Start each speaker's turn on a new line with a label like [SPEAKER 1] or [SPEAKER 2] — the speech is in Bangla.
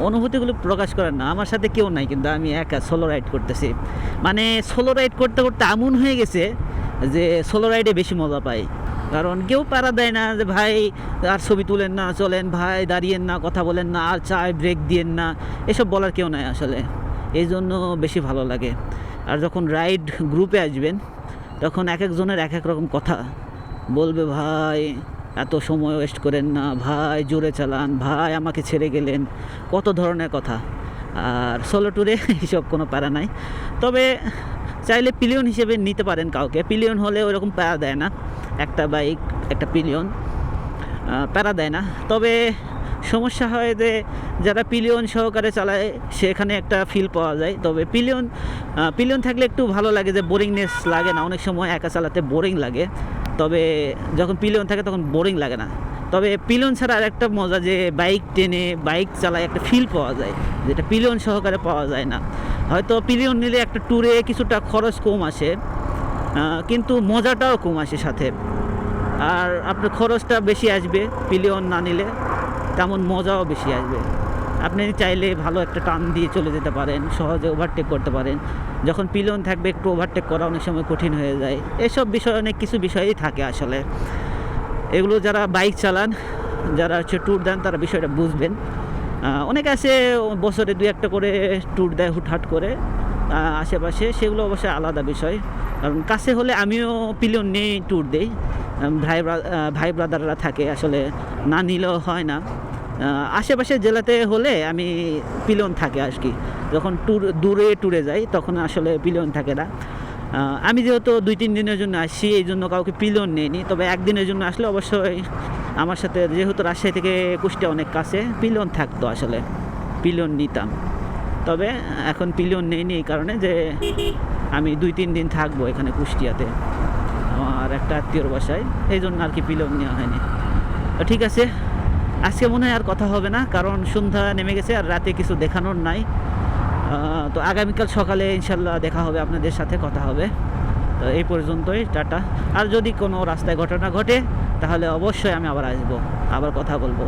[SPEAKER 1] অনুভূতিগুলো প্রকাশ করেন না, আমার সাথে কেউ নাই, কিন্তু আমি একা সোলো রাইড করতেছি। মানে সোলো রাইড করতে করতে এমন হয়ে গেছে যে সোলো রাইডে বেশি মজা পাই। কারণ কেউ পারা দেয় না যে, ভাই, আর ছবি তুলেন না, চলেন, ভাই, দাঁড়িয়েন না, কথা বলেন না, আর চায় ব্রেক দিয়েন না। এসব বলার কেউ নাই আসলে। এই জন্য বেশি ভালো লাগে। আর যখন রাইড গ্রুপে আসবেন, তখন এক একজনের এক এক রকম কথা। বলবে, ভাই এত সময় ওয়েস্ট করেন না, ভাই জোরে চালান, ভাই আমাকে ছেড়ে গেলেন। কত ধরনের কথা। আর সোলো ট্যুরে এইসব কোনো প্যারা নাই। তবে চাইলে পিলিয়ন হিসেবে নিতে পারেন কাউকে। পিলিয়ন হলে ওরকম প্যারা দেয় না। একটা বাইক একটা পিলিয়ন প্যারা দেয় না। তবে সমস্যা হয় যে যারা পিলিয়ন সহকারে চালায়, সেখানে একটা ফিল পাওয়া যায়। তবে পিলিয়ন পিলিয়ন থাকলে একটু ভালো লাগে যে বোরিংনেস লাগে না। অনেক সময় একা চালাতে বোরিং লাগে। তবে যখন পিলিয়ন থাকে তখন বোরিং লাগে না। তবে পিলিয়ন ছাড়া আর একটা মজা যে বাইক টেনে বাইক চালায় একটা ফিল পাওয়া যায়, যেটা পিলিয়ন সহকারে পাওয়া যায় না। হয়তো পিলিয়ন নিলে একটা ট্যুরে কিছুটা খরচ কম আসে কিন্তু মজাটাও কম আসে সাথে। আর আপনার খরচটা বেশি আসবে, পিলিয়ন না নিলে তেমন মজাও বেশি আসবে। আপনি চাইলে ভালো একটা টান দিয়ে চলে যেতে পারেন, সহজে ওভারটেক করতে পারেন। যখন পিলন থাকবে, একটু ওভারটেক করা অনেক সময় কঠিন হয়ে যায়। এসব বিষয় অনেক কিছু বিষয়ই থাকে আসলে। এগুলো যারা বাইক চালান, যারা হচ্ছে ট্যুর দেন, তারা বিষয়টা বুঝবেন। অনেকে আছে, বছরে দুই একটা করে ট্যুর দেয় হুটহাট করে। আশেপাশে সেগুলো অবশ্যই আলাদা বিষয়। কারণ কাছে হলে আমিও পিলিয়ন নিয়ে ট্যুর দিই। ভাই ভাই ব্রাদাররা থাকে আসলে। না নিলেও হয় না। আশেপাশের জেলাতে হলে আমি পিলিয়ন থাকে আর কি। যখন ট্যুর, দূরে ট্যুরে যাই, তখন আসলে পিলিয়ন থাকে না। আমি যেহেতু দুই, তিন দিনের জন্য আসছি এই জন্য কাউকে পিলন নেইনি। তবে একদিনের জন্য আসলে অবশ্যই আমার সাথে, যেহেতু রাজশাহী থেকে কুষ্টিয়া অনেক কাছে পিলন থাকতো আসলে। পিলন নিতাম। তবে এখন পিলন নেইনি এই কারণে যে আমি দুই, তিন দিন থাকব এখানে কুষ্টিয়াতে। আমার একটা আত্মীয়র বাসায়, এই জন্য আর কি পিলন নেওয়া হয়নি। ঠিক আছে আজকে মনে হয় আর কথা হবে না, কারণ সন্ধ্যা নেমে গেছে আর রাতে কিছু দেখানোর নাই। তো আগামীকাল সকালে ইনশাল্লাহ দেখা হবে, আপনাদের সাথে কথা হবে। তো এই পর্যন্তই, টাটা। আর যদি কোনো রাস্তায় ঘটনা ঘটে, তাহলে অবশ্যই আমি আবার আসব, আবার কথা বলব।